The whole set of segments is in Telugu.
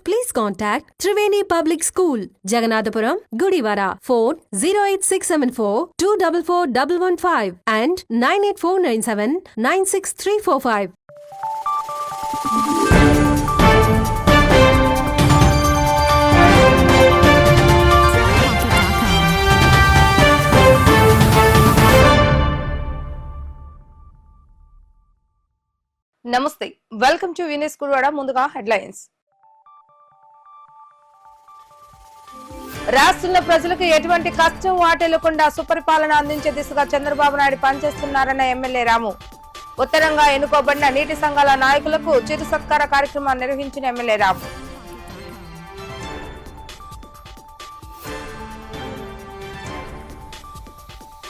please contact Triveni Public School, Jagannathpuram, Gudivara. Phone 08674 244115 and 98497 96345. నమస్తే వెల్కమ్ టు వినీస్ కుర్వాడ ముందుగా హెడ్లైన్స్ రాష్ట్రంలో ప్రజలకు ఎటువంటి కష్టం వాటిల్లకుండా సుపరిపాలన అందించే దిశగా చంద్రబాబు నాయుడు పనిచేస్తున్నారన్న ఎమ్మెల్యే రాము. ఉత్తరంగా ఎన్నుకోబడిన నీటి సంఘాల నాయకులకు చిరు సత్కార కార్యక్రమాన్ని నిర్వహించిన ఎమ్మెల్యే రాము.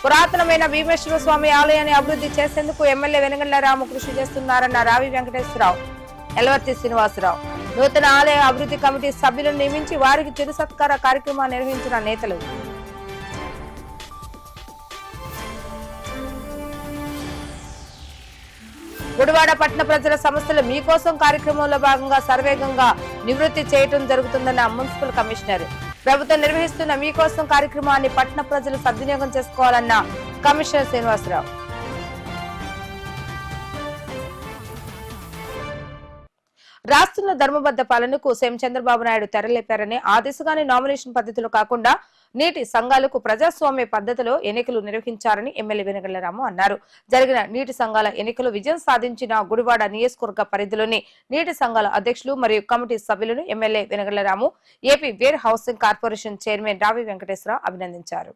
పురాతనమైన భీమేశ్వర స్వామి ఆలయాన్ని అభివృద్ధి చేసేందుకు ఎమ్మెల్యే వెనగండ్ల రాము కృషి చేస్తున్నారన్న రావి వెంకటేశ్వరరావు. ఎలవర్తి శ్రీనివాసరావు. నూతన ఆలయ అభివృద్ధి కమిటీ సభ్యులను నియమించి వారికి చిరు సత్కార కార్యక్రమాన్ని నిర్వహించిన నేతలు. గుడివాడ పట్టణ ప్రజల సమస్యలు మీకోసం కార్యక్రమంలో భాగంగా సర్వేగంగా నివృత్తి చేయటం జరుగుతుందన్న మున్సిపల్ కమిషనర్. ప్రభుత్వం నిర్వహిస్తున్న మీకోసం కార్యక్రమాన్ని పట్టణ ప్రజలు సద్వినియోగం చేసుకోవాలన్న కమిషనర్ శ్రీనివాసరావు. రాస్తున్న ధర్మబద్ధ పాలనకు సీఎం చంద్రబాబు నాయుడు తెరలేపారని ఆ దిశగానే నామినేషన్ పద్ధతిలో కాకుండా నీటి సంఘాలకు ప్రజాస్వామ్య పద్ధతిలో ఎన్నికలు నిర్వహించారని ఎమ్మెల్యే వెనగళ్ళరాము అన్నారు. జరిగిన నీటి సంఘాల ఎన్నికలు విజయం సాధించిన గుడివాడ నియోజకవర్గ పరిధిలోని నీటి సంఘాల అధ్యక్షులు మరియు కమిటీ సభ్యులను MLA Venigallaramu AP warehousing corporation chairman Ravi Venkateswararao అభినందించారు.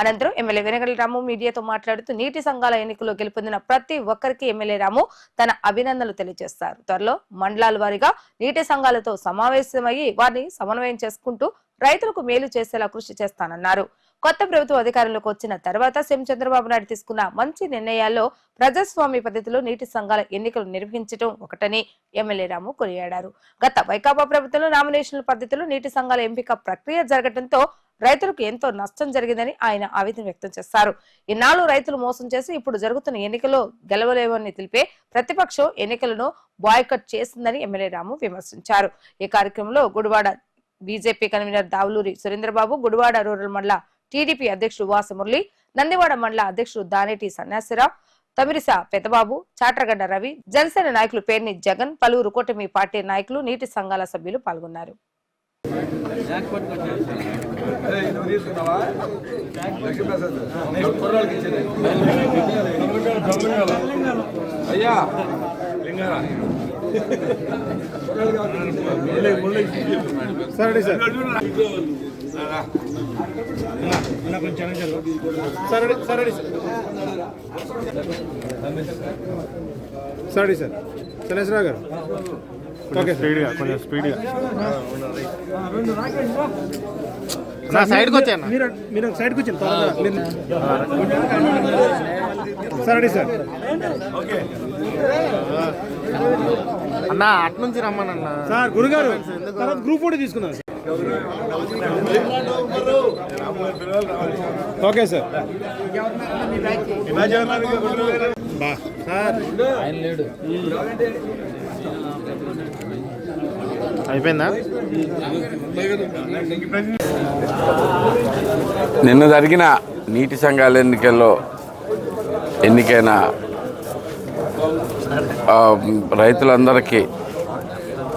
అనంతరం ఎమ్మెల్యే వెనగల రాము మీడియాతో మాట్లాడుతూ నీటి సంఘాల ఎన్నికల్లో గెలుపొందిన ప్రతి ఒక్కరికి ఎమ్మెల్యే రాము తన అభినందనలు తెలియజేస్తారు. త్వరలో మండలాల వారీగా నీటి సంఘాలతో సమావేశమయ్యి వారిని సమన్వయం చేసుకుంటూ రైతులకు మేలు చేసేలా కృషి చేస్తానన్నారు. కొత్త ప్రభుత్వం అధికారంలోకి వచ్చిన తర్వాత సీఎం చంద్రబాబు నాయుడు తీసుకున్న మంచి నిర్ణయాల్లో ప్రజాస్వామ్య పద్ధతిలో నీటి సంఘాల ఎన్నికలు నిర్వహించడం ఒకటని ఎమ్మెల్యే రాము కొనియాడారు. గత వైకాపా ప్రభుత్వంలో నామినేషన్ల పద్ధతిలో నీటి సంఘాల ఎంపిక ప్రక్రియ జరగడంతో రైతులకు ఎంతో నష్టం జరిగిందని ఆయన ఆవేదన వ్యక్తం చేస్తారు ఇన్నాళ్ళు రైతులు మోసం చేసి ఇప్పుడు జరుగుతున్న ఎన్నికల్లో గెలవలేవని తెలిపే ప్రతిపక్షం ఎన్నికలను బాయ్కట్ చేసిందని ఎమ్మెల్యే రాము విమర్శించారు. ఈ కార్యక్రమంలో Gudivada BJP convener Davuluri Surendrababu Gudivada rural mandal TDP అధ్యక్షుడు వాసమురళి నందివాడ మండల అధ్యక్షుడు దానేటి సన్యాసిరావు తమిరిస పెద్దబాబు చాట్రగడ్డ రవి జనసేన నాయకులు పేర్ని జగన్ పలువురు కూటమి పార్టీ నాయకులు నీటి సంఘాల సభ్యులు పాల్గొన్నారు. అయ్యా సరే సార్ సరే సరే సరే సార్ శనేశ్వరరావు గారు ఓకే స్పీడ్గా కొంచెం స్పీడ్గా నా సైడ్కి వచ్చాను మీరు మీరు ఒక సైడ్కి వచ్చాను సరే సార్. అన్న అటు నుంచి రమ్మనన్నా. సార్ గురుగారు తర్వాత గ్రూప్ ఫోటో తీసుకుందాం సార్. Okay sir. బా. సార్. అయిపోయిందా? నిన్న జరిగిన నీటి సంఘాల ఎన్నికల్లో ఎన్నికైన రైతులందరికీ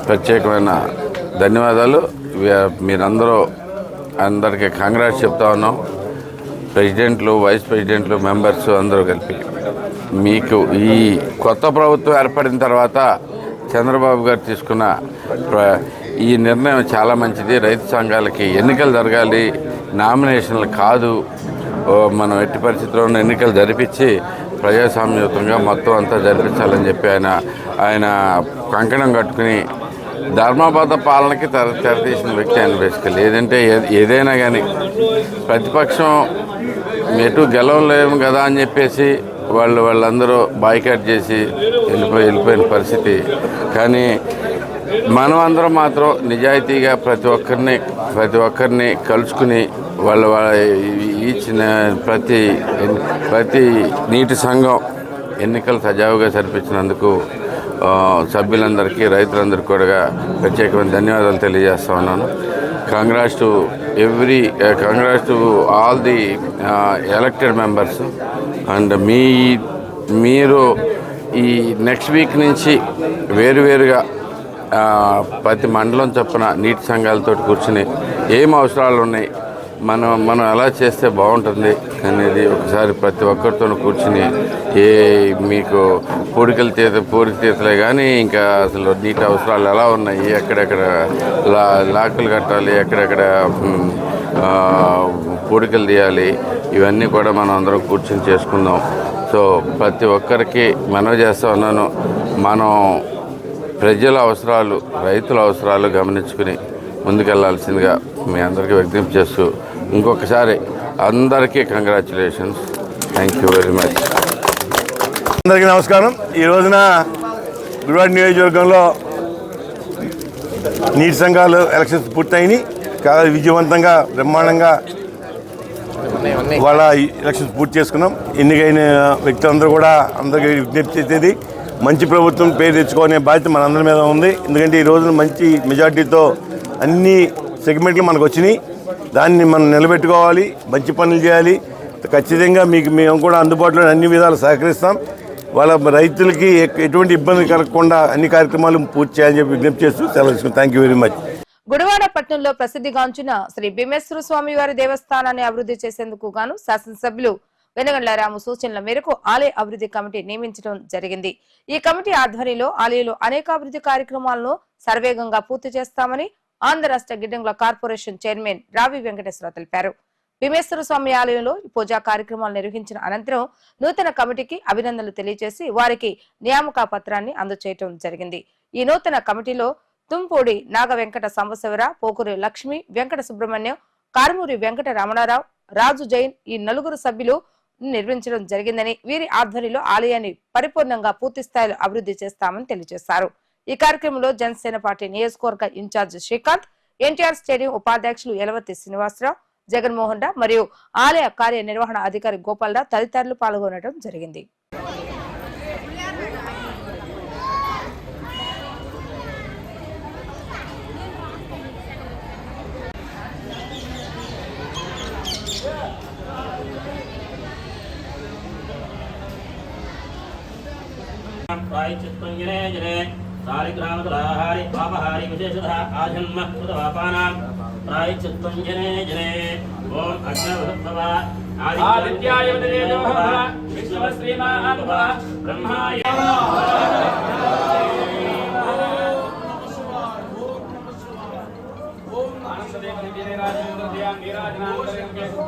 ప్రత్యేకమైన ధన్యవాదాలు. మీరందరూ అందరికీ కాంగ్రెస్ చెప్తా ఉన్నాం. ప్రెసిడెంట్లు వైస్ ప్రెసిడెంట్లు మెంబర్స్ అందరూ కలిపి మీకు ఈ కొత్త ప్రభుత్వం ఏర్పడిన తర్వాత చంద్రబాబు గారు తీసుకున్న ప్ర- ఈ నిర్ణయం చాలా మంచిది. రైతు సంఘాలకి ఎన్నికలు జరగాలి. నామినేషన్లు కాదు. మనం ఎట్టి పరిస్థితుల్లోనూ ఎన్నికలు జరిపించి ప్రజాస్వామ్యయుతంగా మొత్తం అంతా జరిపించాలని చెప్పి ఆయన ఆయన కంకణం కట్టుకుని ధర్మబద్ధ పాలనకి తెర తెరతీసిన వ్యక్తి ఆయన బేసికల్ ఏదంటే ఏ- ఏదైనా కానీ ప్రతిపక్షం ఎటు గెలవలేము కదా అని చెప్పేసి వాళ్ళు వాళ్ళందరూ బాయ్కాట్ చేసి వెళ్ళిపోయి వెళ్ళిపోయిన పరిస్థితి. కానీ మనం అందరం మాత్రం నిజాయితీగా ప్రతి ఒక్కరిని ప్రతి ఒక్కరిని కలుసుకుని వాళ్ళ వాళ్ళ ఇచ్చిన ప్రతి ప్రతి నీటి సంఘం ఎన్నికలు సజావుగా జరిపించినందుకు సభ్యులందరికీ రైతులందరికీ కూడా ప్రత్యేకమైన ధన్యవాదాలు తెలియజేస్తా ఉన్నాను. Congrats to every congrats to all the elected members and మీ మీరు ఈ నెక్స్ట్ వీక్ నుంచి వేరువేరుగా ప్రతి మండలం చొప్పున నీటి సంఘాలతో కూర్చుని ఏం అవసరాలు ఉన్నాయి మనం మనం ఎలా చేస్తే బాగుంటుంది అనేది ఒకసారి ప్రతి ఒక్కరితో కూర్చుని ఏ మీకు పూడికల తీత పూడిక తీతలే కానీ ఇంకా అసలు నీటి అవసరాలు ఎలా ఉన్నాయి ఎక్కడెక్కడ లా లాకులు కట్టాలి ఎక్కడెక్కడ పూడికలు తీయాలి. ఇవన్నీ కూడా మనం అందరం కూర్చొని చేసుకుందాం. సో ప్రతి ఒక్కరికి మనవి చేస్తా ఉన్నాను. మనం ప్రజల అవసరాలు రైతుల అవసరాలు గమనించుకుని ముందుకెళ్ళాల్సిందిగా మీ అందరికీ విజ్ఞప్తి చేస్తూ ఇంకొకసారి అందరికీ congratulations thank you very much అందరికీ నమస్కారం. ఈ రోజున గుడివాడ నియోజకవర్గంలో నీటి సంఘాలు ఎలక్షన్స్ పూర్తయినాయి. చాలా విజయవంతంగా బ్రహ్మాండంగా వాళ్ళ ఎలక్షన్స్ పూర్తి చేసుకున్నాం. ఎన్నికైన వ్యక్తులందరూ కూడా అందరికీ విజ్ఞప్తి చేసేది మంచి ప్రభుత్వం పేరు తెచ్చుకునే బాధ్యత మనందరి మీద ఉంది. ఎందుకంటే ఈ రోజున మంచి మెజార్టీతో అన్ని సెగ్మెంట్లు మనకు వచ్చినాయి. దాన్ని మనం నిలబెట్టుకోవాలి మంచి పనులు చేయాలి. ఖచ్చితంగా మీకు మేము కూడా అందుబాటులో అన్ని విధాలు సహకరిస్తాం. వాళ్ళ రైతులకి ఎటువంటి ఇబ్బంది కలగకుండా అన్ని కార్యక్రమాలు పూర్తి చేయాలని చెప్పి విజ్ఞప్తి చేస్తూ సెలవు థ్యాంక్ యూ వెరీ మచ్ గుడివాడపట్నంలో ప్రసిద్ధిగాంచిన శ్రీ భీమేశ్వర స్వామి వారి దేవస్థానాన్ని అభివృద్ధి చేసేందుకు గాను శాసనసభ్యులు వెనగండ్ల రాము సూచనల మేరకు ఆలయ అభివృద్ధి కమిటీ నియమించడం జరిగింది. ఈ కమిటీ ఆధ్వర్యంలో ఆలయంలో అనేక అభివృద్ధి కార్యక్రమాలను సర్వేగంగా పూర్తి చేస్తామని ఆంధ్ర రాష్ట్ర గిడ్డంగుల కార్పొరేషన్ చైర్మన్ రావి వెంకటేశ్వర తెలిపారు. భీమేశ్వర స్వామి ఆలయంలో పూజా కార్యక్రమాలు నిర్వహించిన అనంతరం నూతన కమిటీకి అభినందనలు తెలియజేసి వారికి నియామక పత్రాన్ని అందజేయడం జరిగింది. ఈ నూతన కమిటీలో తుంపూడి నాగ వెంకట సాంబశివర పోకూరి లక్ష్మి వెంకట సుబ్రహ్మణ్యం కారుమూరి వెంకట రమణారావు రాజు జైన్ ఈ నలుగురు సభ్యులు నిర్మించడం జరిగిందని వీరి ఆధ్వర్యంలో ఆలయాన్ని పరిపూర్ణంగా పూర్తి స్థాయిలో అభివృద్ధి చేస్తామని తెలియజేశారు. ఈ కార్యక్రమంలో జనసేన పార్టీ నియోజకవర్గ ఇన్ఛార్జ్ శ్రీకాంత్ ఎన్టీఆర్ స్టేడియం ఉపాధ్యక్షులు ఎలవతి శ్రీనివాసరావు జగన్మోహన్ రావు మరియు ఆలయ కార్యనిర్వహణ అధికారి గోపాలరావు తదితరులు పాల్గొనడం జరిగింది. ప్రాయశ్చిత్తంజనే జనే సారిగ్రామతులాహారి పాపహారి విశేషత ఆజన్మ కృతపాపానాం ప్రాయశ్చిత్తంజనే జనే ఓం అగ్నవృత్తవ ఆదిత్యాయ విష్ణవ శ్రీమాన్ బ్రహ్మాయ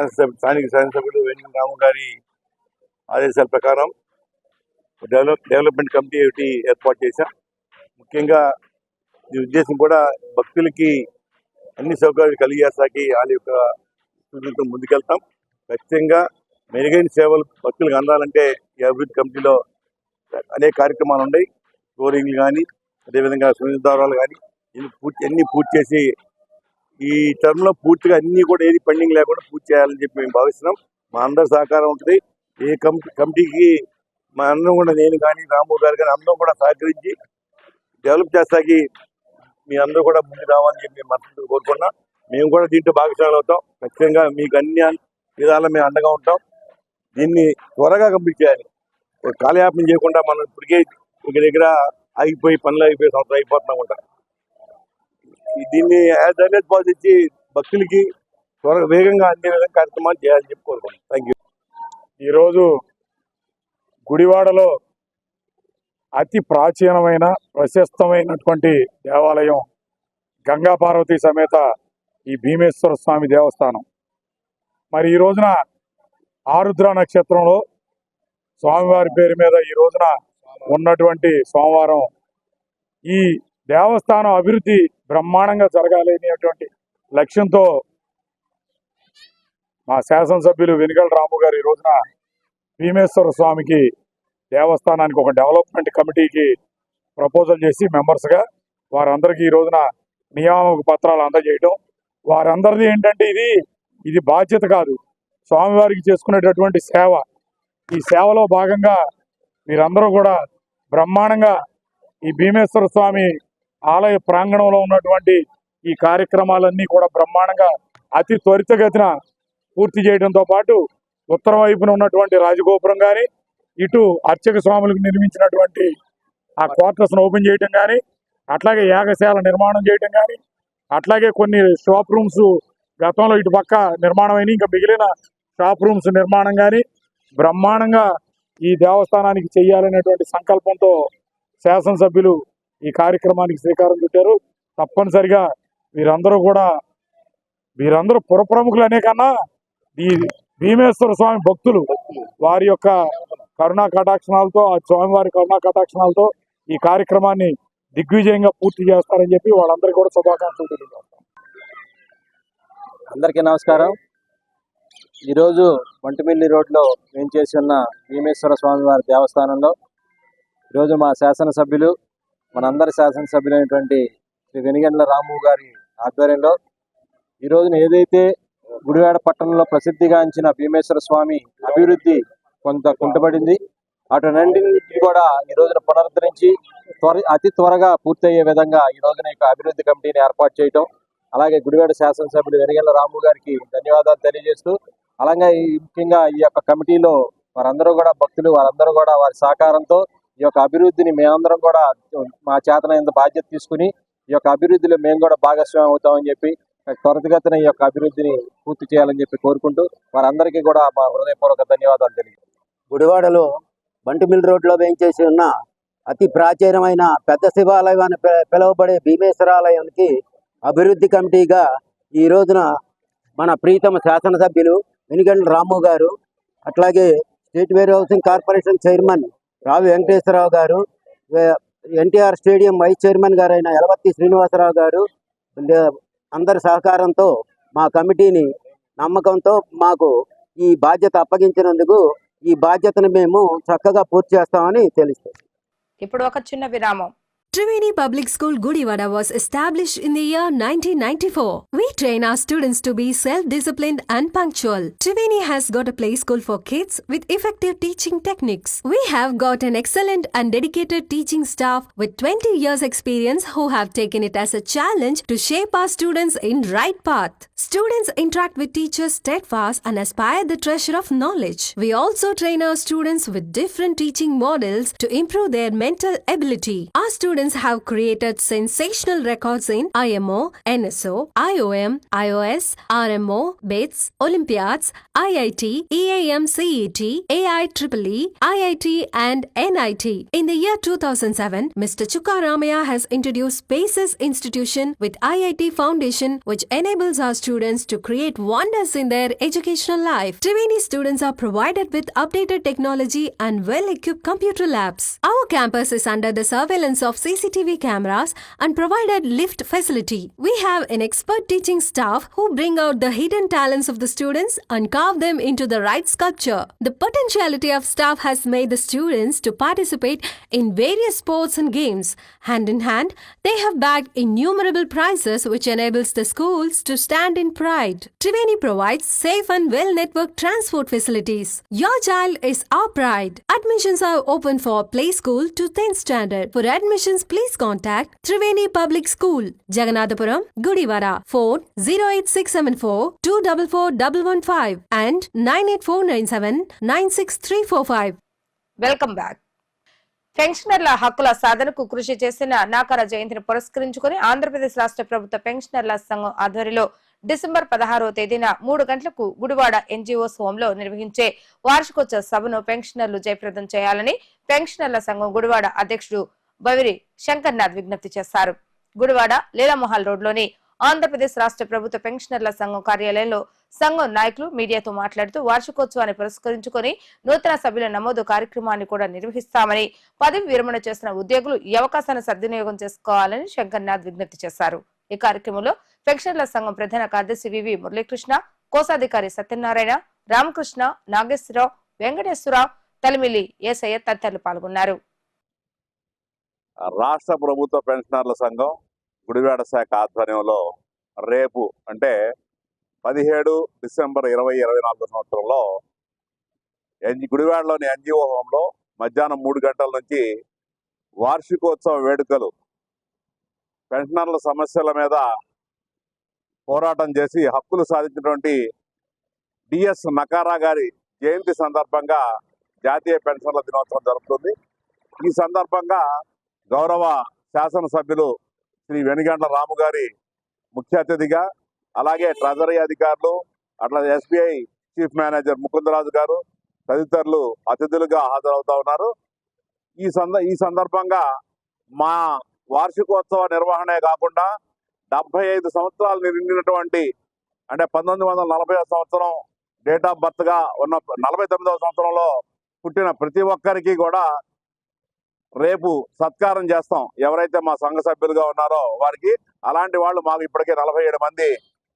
శాసనసభ స్థానిక శాసనసభ్యులు వెంకట రాము గారి ఆదేశాల ప్రకారం డెవలప్ డెవలప్మెంట్ కమిటీ ఒకటి ఏర్పాటు చేశాం. ముఖ్యంగా ఈ ఉద్దేశం కూడా భక్తులకి అన్ని సౌకర్యాలు కలిగేసాకి వాళ్ళ యొక్క సూచనతో ముందుకెళ్తాం. ఖచ్చితంగా మెరుగైన సేవలు భక్తులకు అందాలంటే ఈ అభివృద్ధి కమిటీలో అనేక కార్యక్రమాలు ఉన్నాయి. ఫ్లోరింగ్లు కానీ అదేవిధంగా సున్నిత దారాలు కానీ ఇన్ని పూర్తి అన్నీ పూర్తి చేసి ఈ టర్మ్లో పూర్తిగా అన్ని కూడా ఏది పెండింగ్ లేకుండా పూర్తి చేయాలని చెప్పి మేము భావిస్తున్నాం. మా అందరి సహకారం ఉంటుంది. ఏ కమిటీ కమిటీకి మా అందరం కూడా నేను కానీ రాము గారు కానీ అందరం కూడా సహకరించి డెవలప్ చేస్తాకి మీ అందరూ కూడా ముందు రావాలని చెప్పి మేము మనసుతో కోరుకున్నాం. మేము కూడా దీంట్లో భాగస్వాములు అవుతాం. ఖచ్చితంగా మీకు అన్ని విధాలా మేము అండగా ఉంటాం. దీన్ని త్వరగా కంప్లీట్ చేయాలి. కాలయాపం కాలయాపన చేయకుండా మనం ఇప్పటికే ఒక దగ్గర ఆగిపోయి పనులు అయిపోయి సంవత్సరం అయిపోతున్నాం ఉంటాం దీన్ని యాజ్ అర్లీ పాజిటివ్ భక్తులకి త్వరగా వేగంగా అందే విధంగా కార్యక్రమాలు చేయాలని చెప్పి థ్యాంక్ యూ ఈరోజు గుడివాడలో అతి ప్రాచీనమైన ప్రశస్తమైనటువంటి దేవాలయం గంగా పార్వతి సమేత ఈ భీమేశ్వర స్వామి దేవస్థానం. మరి ఈ రోజున ఆరుద్ర నక్షత్రంలో స్వామివారి పేరు మీద ఈ రోజున ఉన్నటువంటి సోమవారం ఈ దేవస్థానం అభివృద్ధి బ్రహ్మాండంగా జరగాలి అనేటువంటి లక్ష్యంతో మా శాసనసభ్యులు వెనుగల రాము గారు ఈ రోజున భీమేశ్వర స్వామికి దేవస్థానానికి ఒక డెవలప్మెంట్ కమిటీకి ప్రపోజల్ చేసి మెంబర్స్గా వారందరికీ ఈ రోజున నియామక పత్రాలు అందజేయడం వారందరిది ఏంటంటే ఇది ఇది బాధ్యత కాదు. స్వామివారికి చేసుకునేటటువంటి సేవ. ఈ సేవలో భాగంగా మీరందరూ కూడా బ్రహ్మాండంగా ఈ భీమేశ్వర స్వామి ఆలయ ప్రాంగణంలో ఉన్నటువంటి ఈ కార్యక్రమాలన్నీ కూడా బ్రహ్మాండంగా అతి త్వరితగతిన పూర్తి చేయడంతో పాటు ఉత్తర వైపున ఉన్నటువంటి రాజగోపురం కానీ ఇటు అర్చక స్వాములకు నిర్మించినటువంటి ఆ క్వార్టర్స్ను ఓపెన్ చేయటం కానీ అట్లాగే యాగశాల నిర్మాణం చేయటం కానీ అట్లాగే కొన్ని షాప్ రూమ్స్ గతంలో ఇటు పక్క నిర్మాణం ఇంకా మిగిలిన షాప్ రూమ్స్ నిర్మాణం కానీ బ్రహ్మాండంగా ఈ దేవస్థానానికి చేయాలనేటువంటి సంకల్పంతో శాసనసభ్యులు ఈ కార్యక్రమానికి శ్రీకారం చుట్టారు. తప్పనిసరిగా వీరందరూ కూడా వీరందరూ పురప్రముఖులు అనే కన్నా ఈ భీమేశ్వర స్వామి భక్తులు వారి యొక్క కరుణా కటాక్షణాలతో ఆ స్వామివారి కరుణా కటాక్షణాలతో ఈ కార్యక్రమాన్ని దిగ్విజయంగా పూర్తి చేస్తారని చెప్పి వాళ్ళందరికీ కూడా శుభాకాంక్షలు తెలియజేస్తాం. అందరికీ నమస్కారం. ఈరోజు వంటిమిల్లి రోడ్లో మేము చేసి ఉన్న భీమేశ్వర స్వామి వారి దేవస్థానంలో ఈరోజు మా శాసనసభ్యులు మనందరి శాసనసభ్యులైనటువంటి శ్రీ వెనిగండ్ల రాము గారి ఆధ్వర్యంలో ఈ రోజున ఏదైతే గుడివాడ పట్టణంలో ప్రసిద్ధిగాంచిన భీమేశ్వర స్వామి అభివృద్ధి కొంత కుంటుపడింది అటునంటిని కూడా ఈ రోజున పునరుద్ధరించి త్వర అతి త్వరగా పూర్తయ్యే విధంగా ఈ రోజున యొక్క అభివృద్ధి కమిటీని ఏర్పాటు చేయటం అలాగే గుడివాడ శాసనసభ్యులు వెనిగెల రాము గారికి ధన్యవాదాలు తెలియజేస్తూ అలాగే ఈ ముఖ్యంగా ఈ యొక్క కమిటీలో వారందరూ కూడా భక్తులు వారందరూ కూడా వారి సహకారంతో ఈ యొక్క అభివృద్ధిని మేమందరం కూడా మా చేతనైనంత బాధ్యత తీసుకుని ఈ యొక్క అభివృద్ధిలో మేము కూడా భాగస్వామ్యం అవుతామని చెప్పి త్వరితగతిన ఈ యొక్క అభివృద్ధిని పూర్తి చేయాలని చెప్పి కోరుకుంటూ వారందరికీ కూడా మా హృదయపూర్వక ధన్యవాదాలు తెలియదు గుడివాడలో బంటిమిల్ రోడ్లో వేయించేసి ఉన్న అతి ప్రాచీనమైన పెద్ద శివాలయం అని పిలువబడే భీమేశ్వరాలయానికి అభివృద్ధి కమిటీగా ఈ రోజున మన ప్రీతమ శాసనసభ్యులు వెనుగండ్ల రాము గారు అట్లాగే state warehousing corporation chairman Ravi Venkateswararao garu NTR stadium vice chairman గారైన యలవత్తి శ్రీనివాసరావు గారు అందరి సహకారంతో మా కమిటీని నమ్మకంతో మాకు ఈ బాధ్యత అప్పగించినందుకు ఈ బాధ్యతను మేము చక్కగా పూర్తి చేస్తామని తెలుస్తుంది. ఇప్పుడు ఒక చిన్న విరామం. Triveni Public School Gudivada was established in the year 1994. We train our students to be self-disciplined and punctual. Triveni has got a play school for kids with effective teaching techniques. We have got an excellent and dedicated teaching staff with 20 years experience who have taken it as a challenge to shape our students in right path. Students interact with teachers steadfast and aspire the treasure of knowledge. We also train our students with different teaching models to improve their mental ability. Our students have created sensational records in IMO, NSO, IOM, iOS, RMO, BITS, Olympiads, IIT, EAM CET, AIEEE, IIT, and NIT. In the year 2007, Mr. Chuka Ramaya has introduced Spaces Institution with IIT Foundation, which enables our students to create wonders in their educational life. Triveni students are provided with updated technology and well-equipped computer labs. Our campus is under the surveillance of CCTV cameras and provided lift facility. We have an expert teaching staff who bring out the hidden talents of the students and carve them into the right sculpture. The potentiality of staff has made the students to participate in various sports and games. Hand in hand, they have bagged innumerable prizes which enables the schools to stand in pride. Triveni provides safe and well-networked transport facilities. Your child is our pride. Admissions are open for play school to 10th standard. For admissions, please contact Triveni Public School, Jagannathpuram, Gudivara. Phone 08674 244115 and 98497 96345. Welcome back పెన్షనర్ల హక్కుల సాధనకు కృషి చేసిన నాకర జయంతిని పురస్కరించుకుని ఆంధ్రప్రదేశ్ రాష్ట్ర ప్రభుత్వ పెన్షనర్ల సంఘం ఆధ్వర్యంలో డిసెంబర్ పదహారో తేదీన మూడు గంటలకు గుడివాడ ఎన్జిఓస్ హోంలో నిర్వహించే వార్షికోత్సవ సభను పెన్షనర్లు జయప్రదం చేయాలని పెన్షనర్ల సంఘం గుడివాడ అధ్యక్షుడు బవిరి శంకర్నాథ్ విజ్ఞప్తి చేశారు. గుడివాడ లీలామహల్ రోడ్లోని ఆంధ్రప్రదేశ్ రాష్ట్ర ప్రభుత్వ పెన్షనర్ల సంఘం కార్యాలయంలో సంఘం నాయకులు మీడియాతో మాట్లాడుతూ వార్షికోత్సవాన్ని పురస్కరించుకొని నూతన సభ్యుల నమోదు కార్యక్రమాన్ని కూడా నిర్వహిస్తామని పదవి విరమణ చేసిన ఉద్యోగులు ఈ అవకాశాన్ని సద్వినియోగం చేసుకోవాలని శంకర్నాథ్ విజ్ఞప్తి చేశారు. ఈ కార్యక్రమంలో పెన్షన్ల సంఘం ప్రధాన కార్యదర్శి వివి మురళీకృష్ణ కోశాధికారి సత్యనారాయణ రామకృష్ణ నాగేశ్వరరావు వెంకటేశ్వరరావు తలిమిలి ఏసయ్య తదితరులు పాల్గొన్నారు. రాష్ట్ర ప్రభుత్వ పెన్షనర్ల సంఘం గుడివాడ శాఖ ఆధ్వర్యంలో రేపు అంటే పదిహేడు డిసెంబర్ ఇరవై ఇరవై నాలుగు సంవత్సరంలో ఎన్జి గుడివాడలోని ఎన్జిఓ హోంలో మధ్యాహ్నం మూడు గంటల నుంచి వార్షికోత్సవ వేడుకలు పెన్షనర్ల సమస్యల మీద పోరాటం చేసి హక్కులు సాధించినటువంటి డిఎస్ నకారా గారి జయంతి సందర్భంగా జాతీయ పెన్షన్ల దినోత్సవం జరుగుతుంది ఈ సందర్భంగా గౌరవ శాసనసభ్యులు శ్రీ వెనుగండ్ల రాము గారి ముఖ్య అతిథిగా అలాగే ట్రెజరీ అధికారులు అట్లా SBI chief manager Mukundaraju garu తదితరులు అతిథులుగా హాజరవుతా ఉన్నారు. ఈ సంద ఈ సందర్భంగా మా వార్షికోత్సవ నిర్వహణే కాకుండా డెబ్బై ఐదు సంవత్సరాలు నిండినటువంటి అంటే పంతొమ్మిది వందల నలభై సంవత్సరం డేట్ ఆఫ్ బర్త్గా ఉన్న నలభై తొమ్మిదవ సంవత్సరంలో పుట్టిన ప్రతి ఒక్కరికి కూడా రేపు సత్కారం చేస్తాం. ఎవరైతే మా సంఘ సభ్యులుగా ఉన్నారో వారికి అలాంటి వాళ్ళు మాకు ఇప్పటికే నలభై ఏడు మంది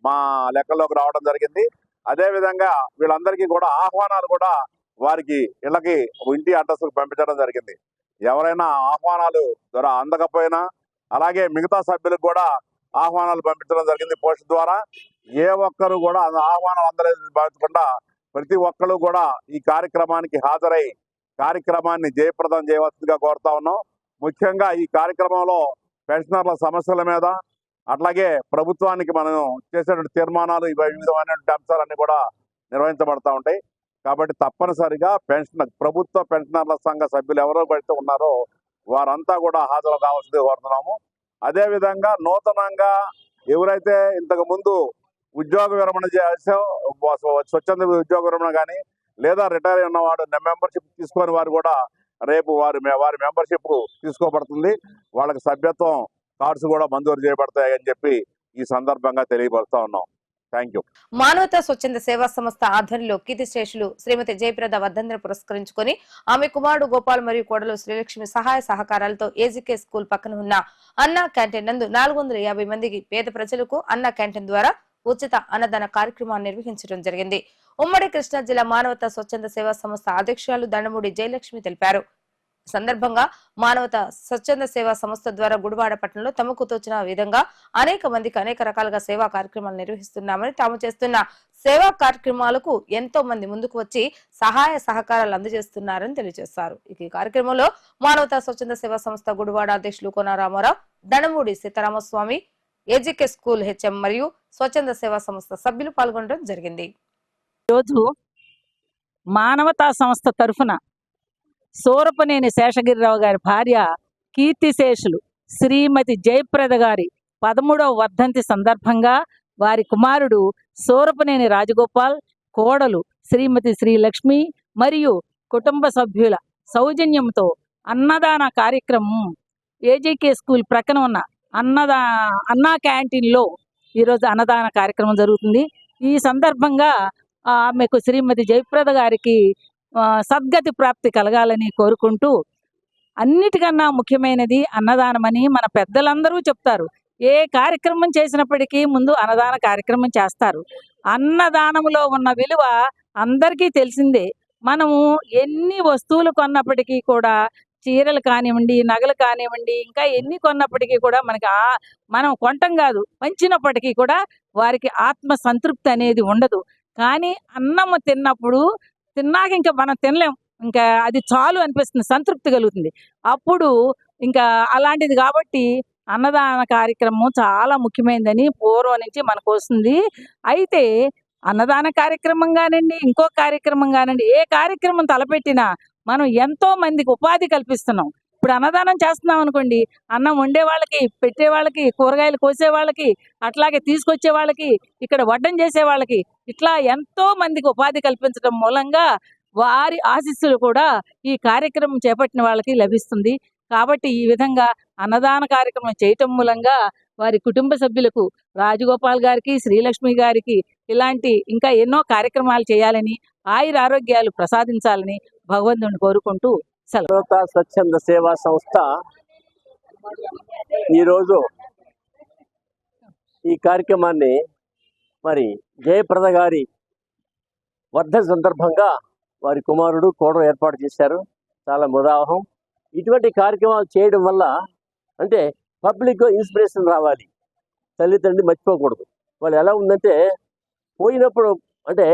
మా లెక్కల్లోకి రావడం జరిగింది. అదేవిధంగా వీళ్ళందరికీ కూడా ఆహ్వానాలు కూడా వారికి ఇళ్ళకి ఇంటి అడ్రస్కి పంపించడం జరిగింది. ఎవరైనా ఆహ్వానాలు ద్వారా అందకపోయినా అలాగే మిగతా సభ్యులకు కూడా ఆహ్వానాలు పంపించడం జరిగింది పోస్ట్ ద్వారా. ఏ ఒక్కరు కూడా ఆహ్వానం అందలేదు భావించకుండా ప్రతి ఒక్కరు కూడా ఈ కార్యక్రమానికి హాజరై కార్యక్రమాన్ని జయప్రదం చేయవలసిందిగా కోరుతా ఉన్నాం. ముఖ్యంగా ఈ కార్యక్రమంలో పెన్షనర్ల సమస్యల మీద అట్లాగే ప్రభుత్వానికి మనం చేసేటువంటి తీర్మానాలు ఇవి వివిధమైనటువంటి అంశాలన్నీ కూడా నిర్వహించబడతా ఉంటాయి. కాబట్టి తప్పనిసరిగా పెన్షన్ ప్రభుత్వ పెన్షనర్ల సంఘ సభ్యులు ఎవరో పడితే ఉన్నారో వారంతా కూడా హాజరు కావాల్సింది కోరుతున్నాము. అదేవిధంగా నూతనంగా ఎవరైతే ఇంతకు ముందు ఉద్యోగ విరమణ చేసో స్వచ్ఛంద ఉద్యోగ విరమణ కానీ లేదా రిటైర్ అయిన వాడు మెంబర్షిప్ తీసుకొని వారు కూడా రేపు వారి వారి మెంబర్షిప్ తీసుకోబడుతుంది. వాళ్ళకి సభ్యత్వం కార్డ్స్ కూడా మంజూరు చేయబడతాయి అని చెప్పి ఈ సందర్భంగా తెలియపరుస్తూ ఉన్నాం. థ్యాంక్ యూ మానవతా స్వచ్ఛంద సేవా సంస్థ ఆధ్వర్యంలో కీర్తిశేషులు శ్రీమతి జయప్రద వర్ధంతిని పురస్కరించుకొని ఆమె కుమారుడు గోపాల్ మరియు కోడలు శ్రీలక్ష్మి సహాయ సహకారాలతో ఏజీకే స్కూల్ పక్కన ఉన్న అన్నా క్యాంటీన్ నందు నాలుగు వందల యాభై మందికి పేద ప్రజలకు అన్నా క్యాంటీన్ ద్వారా ఉచిత అన్నదాన కార్యక్రమాన్ని నిర్వహించడం జరిగింది. ఉమ్మడి కృష్ణా జిల్లా మానవతా స్వచ్ఛంద సేవా సంస్థ అధ్యక్షురాలు దండమూడి జయలక్ష్మి తెలిపారు. సందర్భంగా మానవత స్వచ్ఛంద సేవా సంస్థ ద్వారా గుడివాడ పట్టణంలో తమకు తోచిన విధంగా అనేక మందికి అనేక రకాలుగా సేవా కార్యక్రమాలు నిర్వహిస్తున్నామని తాము చేస్తున్న సేవా కార్యక్రమాలకు ఎంతో మంది ముందుకు వచ్చి సహాయ సహకారాలు అందజేస్తున్నారని తెలియజేశారు. ఇక ఈ కార్యక్రమంలో మానవతా స్వచ్ఛంద సేవా సంస్థ గుడివాడ అధ్యక్షులు Kona Ramarao Sitaramaswamy AGK school HM మరియు స్వచ్ఛంద సేవా సంస్థ సభ్యులు పాల్గొనడం జరిగింది. రోజు మానవతా సంస్థ తరఫున సూరపనేని శేషగిరిరావు గారి భార్య కీర్తిశేషులు శ్రీమతి జయప్రద గారి పదమూడవ వర్ధంతి సందర్భంగా వారి కుమారుడు సూరపనేని రాజగోపాల్ కోడలు శ్రీమతి శ్రీలక్ష్మి మరియు కుటుంబ సభ్యుల సౌజన్యంతో అన్నదాన కార్యక్రమం ఏజేకే స్కూల్ ప్రక్కన ఉన్న అన్నదా అన్నా క్యాంటీన్లో ఈరోజు అన్నదాన కార్యక్రమం జరుగుతుంది. ఈ సందర్భంగా ఆమెకు శ్రీమతి జయప్రద గారికి సద్గతి ప్రాప్తి కలగాలని కోరుకుంటూ అన్నిటికన్నా ముఖ్యమైనది అన్నదానమని మన పెద్దలందరూ చెప్తారు. ఏ కార్యక్రమం చేసినప్పటికీ ముందు అన్నదాన కార్యక్రమం చేస్తారు. అన్నదానములో ఉన్న విలువ అందరికీ తెలిసిందే. మనము ఎన్ని వస్తువులు కొన్నప్పటికీ కూడా చీరలు కానివ్వండి నగలు కానివ్వండి ఇంకా ఎన్ని కొన్నప్పటికీ కూడా మనకి ఆ మనం కొంటం కాదు. పంచినప్పటికీ కూడా వారికి ఆత్మ సంతృప్తి అనేది ఉండదు. కానీ అన్నము తిన్నప్పుడు తిన్నాక ఇంకా మనం తినలేం. ఇంకా అది చాలు అనిపిస్తుంది. సంతృప్తి కలుగుతుంది. అప్పుడు ఇంకా అలాంటిది కాబట్టి అన్నదాన కార్యక్రమం చాలా ముఖ్యమైనదని పూర్వం నుంచి మనకు వస్తుంది. అయితే అన్నదాన కార్యక్రమం కానివ్వండి ఇంకో కార్యక్రమం కానివ్వండి ఏ కార్యక్రమం తలపెట్టినా మనం ఎంతో మందికి ఉపాధి కల్పిస్తున్నాం. ఇప్పుడు అన్నదానం చేస్తున్నాం అనుకోండి అన్నం వండే వాళ్ళకి పెట్టే వాళ్ళకి కూరగాయలు కోసే వాళ్ళకి అట్లాగే తీసుకొచ్చే వాళ్ళకి ఇక్కడ వడ్డం చేసే వాళ్ళకి ఇట్లా ఎంతో మందికి ఉపాధి కల్పించడం మూలంగా వారి ఆశీస్సులు కూడా ఈ కార్యక్రమం చేపట్టిన వాళ్ళకి లభిస్తుంది. కాబట్టి ఈ విధంగా అన్నదాన కార్యక్రమం చేయటం మూలంగా వారి కుటుంబ సభ్యులకు రాజగోపాల్ గారికి శ్రీలక్ష్మి గారికి ఇలాంటి ఇంకా ఎన్నో కార్యక్రమాలు చేయాలని ఆయుర ఆరోగ్యాలు ప్రసాదించాలని భగవంతుని కోరుకుంటూ సెలవు. స్వచ్ఛంద సేవా సంస్థ ఈరోజు ఈ కార్యక్రమాన్ని మరి జయప్రద గారి వర్ధ సందర్భంగా వారి కుమారుడు కోడలు ఏర్పాటు చేశారు. చాలా ముదావహం ఇటువంటి కార్యక్రమాలు చేయడం వల్ల అంటే పబ్లిక్ ఇన్స్పిరేషన్ రావాలి. తల్లిదండ్రులు మర్చిపోకూడదు. వాళ్ళు ఎలా ఉందంటే పోయినప్పుడు అంటే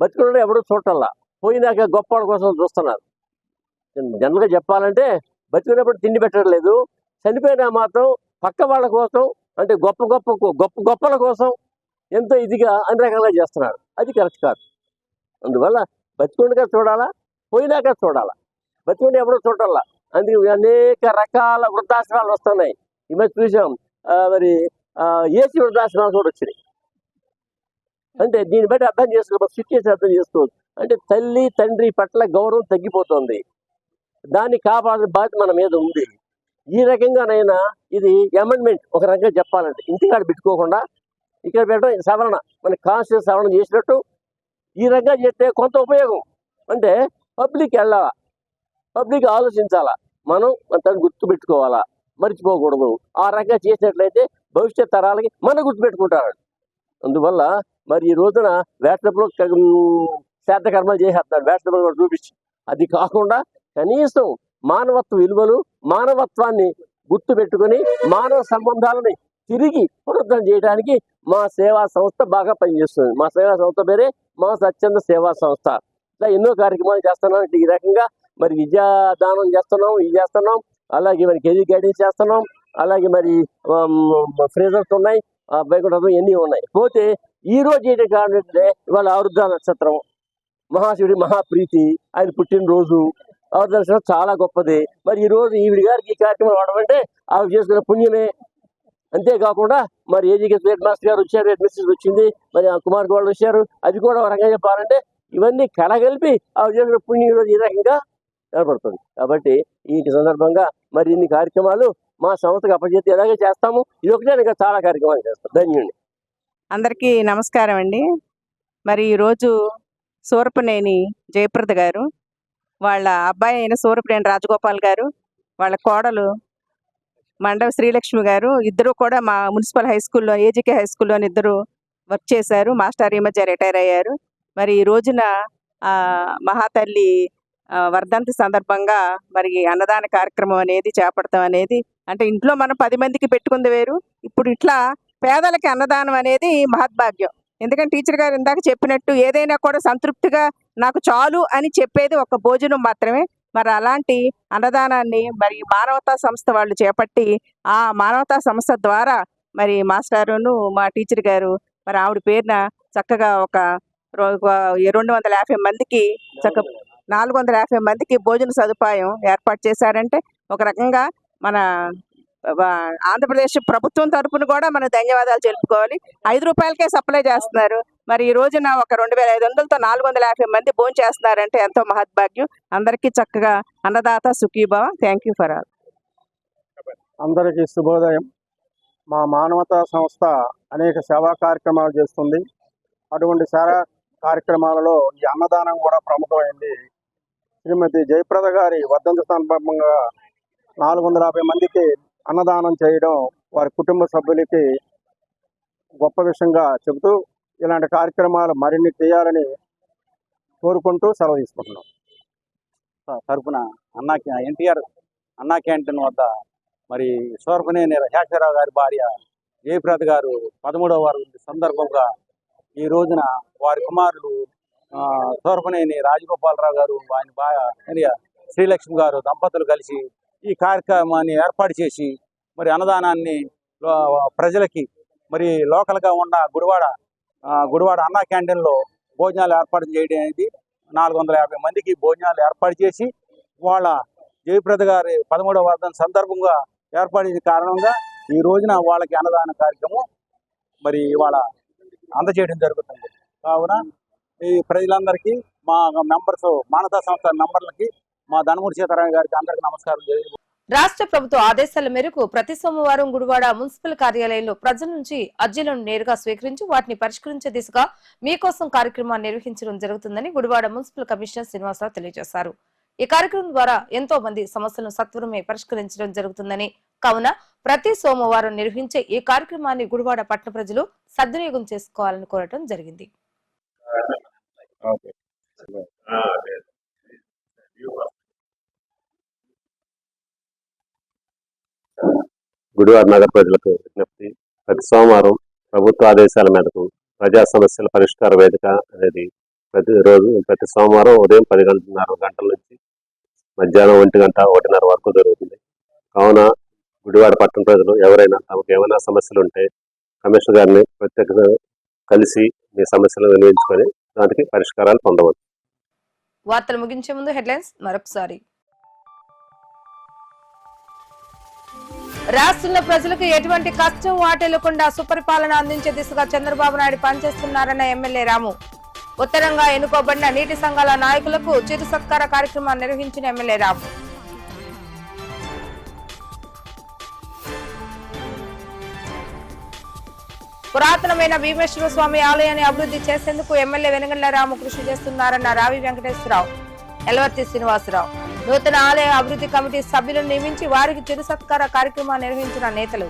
బతుకున్న ఎవడో చూడటల్లా పోయినాక గొప్ప కోసం చూస్తున్నారు. జనరల్గా చెప్పాలంటే బతికినప్పుడు తిండి పెట్టడం లేదు చనిపోయినా మాత్రం పక్క వాళ్ళ కోసం అంటే గొప్ప గొప్ప గొప్ప గొప్పల కోసం ఎంతో ఇదిగా అన్ని రకాలుగా చేస్తున్నారు. అది కరెక్ట్ కాదు. అందువల్ల బతికుండగా చూడాలా పోయినాక చూడాలా. బతికుండి ఎప్పుడో చూడాలా. అందుకే అనేక రకాల వృద్ధాశ్రమాలు వస్తున్నాయి. ఈ మధ్య చూసాం మరి ఏసీ వృద్ధాశ్రమాలు కూడా వచ్చినాయి. అంటే దీన్ని బట్టి అర్థం చేసుకోవచ్చు సిచ్యువేషన్ అర్థం చేసుకోవచ్చు. అంటే తల్లి తండ్రి పట్ల గౌరవం తగ్గిపోతుంది. దాన్ని కాపాడే బాధ్యత మన మీద ఉంది. ఈ రకంగానైనా ఇది అమెండ్మెంట్ ఒక రకంగా చెప్పాలంటే ఇంటికాడ పెట్టుకోకుండా ఇక్కడ పెట్టడం సవరణ మన కాన్స్టిట్యూషన్ సవరణ చేసినట్టు ఈ రకంగా చేస్తే కొంత ఉపయోగం. అంటే పబ్లిక్ వెళ్ళాలా? పబ్లిక్ ఆలోచించాలా? మనం తను గుర్తు పెట్టుకోవాలా మర్చిపోకూడదు. ఆ రకంగా చేసినట్లయితే భవిష్యత్ తరాలకి మన గుర్తుపెట్టుకుంటారు. అందువల్ల మరి ఈ రోజున వేటప్పుడు శ్రాద్ధ కర్మలు చేసేస్తాడు. వేటప్పుడు కూడా చూపించి. అది కాకుండా కనీసం మానవత్వ విలువలు మానవత్వాన్ని గుర్తు పెట్టుకొని మానవ సంబంధాలని తిరిగి పునరుద్ధరణ చేయడానికి మా సేవా సంస్థ బాగా పనిచేస్తుంది. మా సేవా సంస్థ పేరే మా స్వచ్ఛంద సేవా సంస్థ. ఇట్లా ఎన్నో కార్యక్రమాలు చేస్తున్నాం. ఈ రకంగా మరి విద్యాదానం చేస్తున్నాం ఇది చేస్తున్నాం. అలాగే మరి కెరీర్ గైడెన్స్ చేస్తున్నాం. అలాగే మరి ఫ్రేజర్స్ ఉన్నాయి. బైకుంఠం ఎన్ని ఉన్నాయి? పోతే ఈ రోజు ఏంటి కారణం ఇవాళ ఆరుద్ర నక్షత్రం. మహాశివుడి మహాప్రీతి. ఆయన పుట్టినరోజు. ఆరుద్ర దర్శనం చాలా గొప్పది. మరి ఈ రోజు ఈవిడి గారికి ఈ కార్యక్రమం అవడం అంటే ఆవిడ చేసుకున్న పుణ్యమే. అంతేకాకుండా మరి ఏజీకే హెడ్ మాస్టర్ గారు వచ్చారు హెడ్ మిస్టర్ వచ్చింది మరి ఆ కుమార్ వాళ్ళు వచ్చారు. అది కూడా ఒక రకంగా చెప్పాలంటే ఇవన్నీ కలగలిపి ఆవిడ చేసిన పుణ్యం ఈరోజు ఈ రకంగా కనపడుతుంది కాబట్టి ఈ సందర్భంగా మరి ఇన్ని కార్యక్రమాలు మా సంస్థకు అప్పచేతి ఎలాగే చేస్తాము? ఇది ఒకటే ఇంకా చాలా కార్యక్రమాలు చేస్తాం ధన్యుడి అందరికీ నమస్కారం అండి. మరి ఈరోజు సూరపనేని జయప్రద గారు వాళ్ళ అబ్బాయి అయిన సూరపనేని రాజగోపాల్ గారు వాళ్ళ కోడలు మండవ శ్రీలక్ష్మి గారు ఇద్దరు కూడా మా మున్సిపల్ హై స్కూల్లో ఏజీకే హై స్కూల్లో ఇద్దరు వర్క్ చేశారు. మాస్టర్ ఈ మధ్య రిటైర్ అయ్యారు. మరి ఈ రోజున ఆ, మహాతల్లి వర్ధంతి సందర్భంగా మరి అన్నదాన కార్యక్రమం అనేది చేపడతాం అనేది అంటే ఇంట్లో మనం పది మందికి పెట్టుకుంది వేరు. ఇప్పుడు ఇట్లా పేదలకి అన్నదానం అనేది మహద్భాగ్యం. ఎందుకంటే టీచర్ గారు ఇందాక చెప్పినట్టు ఏదైనా కూడా సంతృప్తిగా నాకు చాలు అని చెప్పేది ఒక భోజనం మాత్రమే. మరి అలాంటి అన్నదానాన్ని మరి మానవతా సంస్థ వాళ్ళు చేపట్టి ఆ మానవతా సంస్థ ద్వారా మరి మాస్టారును మా టీచర్ గారు మరి ఆవిడ పేరున చక్కగా ఒక రెండు వందల యాభై మందికి చక్క నాలుగు వందల యాభై మందికి భోజన సదుపాయం ఏర్పాటు చేశారంటే ఒక రకంగా మన ఆంధ్రప్రదేశ్ ప్రభుత్వం తరపున కూడా మనం ధన్యవాదాలు తెలుపుకోవాలి. ఐదు రూపాయలకే సప్లై చేస్తున్నారు. మరి ఈ రోజున ఒక రెండు వేల ఐదు వందలతో నాలుగు వందల యాభై మంది భోజనం చేస్తున్నారంటే ఎంతో మహద్భాగ్యం. అందరికీ చక్కగా Annadata Sukhibhava. Thank you for all అందరికీ శుభోదయం. మా మానవతా సంస్థ అనేక సేవా కార్యక్రమాలు చేస్తుంది. అటువంటి సేవా కార్యక్రమాలలో ఈ అన్నదానం కూడా ప్రముఖమైంది. శ్రీమతి జయప్రద గారి వర్ధంతి సందర్భంగా నాలుగు వందల యాభై మందికి అన్నదానం చేయడం వారి కుటుంబ సభ్యులకి గొప్ప విషయంగా చెబుతూ ఇలాంటి కార్యక్రమాలు మరిన్ని చేయాలని కోరుకుంటూ సెలవు తీసుకుంటున్నాం. తరపున అన్నా ఎన్టీఆర్ అన్నా క్యాంటీన్ వద్ద మరి సోర్పనేని శేషరావు గారి భార్య జయప్రద గారు పదమూడవ వారి సందర్భంగా ఈ రోజున వారి కుమారులు ఆ, సోర్పనేని రాజగోపాలరావు గారు ఆయన భార్య శ్రీలక్ష్మి గారు దంపతులు కలిసి ఈ కార్యక్రమాన్ని ఏర్పాటు చేసి మరి అన్నదానాన్ని ప్రజలకి మరి లోకల్గా ఉన్న గుడివాడ ఆ, గుడివాడ అన్నా క్యాంటీన్లో భోజనాలు ఏర్పాటు చేయడం అనేది నాలుగు వందల యాభై మందికి భోజనాలు ఏర్పాటు చేసి వాళ్ళ జయప్రద గారి పదమూడవ వర్ధన సందర్భంగా ఏర్పాటు కారణంగా ఈ రోజున వాళ్ళకి అన్నదాన కార్యక్రమం మరి ఇవాళ అందజేయడం జరుగుతుంది. కావున ఈ ప్రజలందరికీ మా మెంబర్స్ మానతా సంస్థ మెంబర్లకి మా ధనమూరి సీతారామ గారికి అందరికీ నమస్కారం రాష్ట్ర ప్రభుత్వ ఆదేశాల మేరకు ప్రతి సోమవారం గుడివాడ మున్సిపల్ కార్యాలయంలో ప్రజల నుంచి అర్జీలను నేరుగా స్వీకరించి వాటిని పరిష్కరించే దిశగా మీకోసం కార్యక్రమాన్ని నిర్వహించడం జరుగుతుందని గుడివాడ మున్సిపల్ కమిషనర్ శ్రీనివాసరావు తెలియజేశారు. ఈ కార్యక్రమం ద్వారా ఎంతో మంది సమస్యలను సత్వరమే పరిష్కరించడం జరుగుతుందని కావున ప్రతి సోమవారం నిర్వహించే ఈ కార్యక్రమాన్ని గుడివాడ పట్టణ ప్రజలు సద్వినియోగం చేసుకోవాలని కోరటం జరిగింది. గుడివాడ నగర ప్రజలకు విజ్ఞప్తి. ప్రతి సోమవారం ప్రభుత్వ ఆదేశాల మేరకు ప్రజా సమస్యల పరిష్కార వేదిక అనేది ప్రతి రోజు ప్రతి సోమవారం ఉదయం పది గంటన్నర గంటల నుంచి మధ్యాహ్నం ఒంటి గంట ఒకటిన్నర వరకు జరుగుతుంది. కావున గుడివాడ పట్టణ ప్రజలు ఎవరైనా తమకు ఏమైనా సమస్యలు ఉంటే కమిషనర్ గారిని ప్రత్యేకంగా కలిసి మీ సమస్యలను వినియోగించుకొని దానికి పరిష్కారాలు పొందవచ్చు. వార్తలు ముగించే ముందు హెడ్లైన్స్ మరొకసారి. రాష్ట్రంలో ప్రజలకు ఎటువంటి కష్టం వాటిల్లకుండా సుపరిపాలన అందించే దిశగా చంద్రబాబు నాయుడు పనిచేస్తున్నారన్న ఎమ్మెల్యే రాము. ఉత్తరంగా ఎన్నుకోబడిన నీటి సంఘాల నాయకులకు చిరు సత్కార కార్యక్రమాన్ని నిర్వహించిన ఎమ్మెల్యే రాము. పురాతనమైన భీమేశ్వర స్వామి ఆలయాన్ని అభివృద్ధి చేసేందుకు ఎమ్మెల్యే వెనగండ్ల రాము కృషి చేస్తున్నారన్న రావి వెంకటేశ్వరరావు ఎల్వర్తి శ్రీనివాసరావు. నూతన ఆలయ అభివృద్ధి కమిటీ సభ్యులను నియమించి వారికి చిరు సత్కార కార్యక్రమాన్ని నిర్వహించిన నేతలు.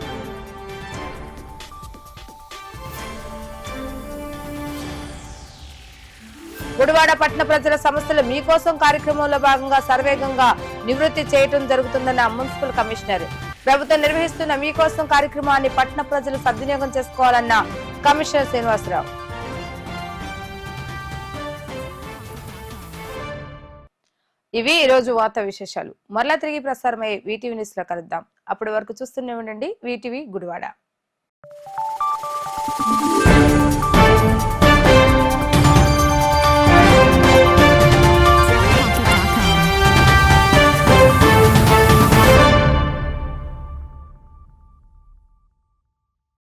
గుడివాడ పట్టణ ప్రజల సమస్యలు మీకోసం కార్యక్రమంలో భాగంగా సర్వేగంగా నివృత్తి చేయటం జరుగుతుందన్న మున్సిపల్ కమిషనర్. ప్రభుత్వం నిర్వహిస్తున్న మీకోసం కార్యక్రమాన్ని పట్టణ ప్రజలు సద్వినియోగం చేసుకోవాలన్న కమిషనర్ శ్రీనివాసరావు. ఇవి ఈరోజు వార్త విశేషాలు. మరలా తిరిగి ప్రసారమయ్యే వీటీవీ న్యూస్లో కలుద్దాం. అప్పటి వరకు చూస్తూనే ఉండండి. వీటీవీ గుడివాడ.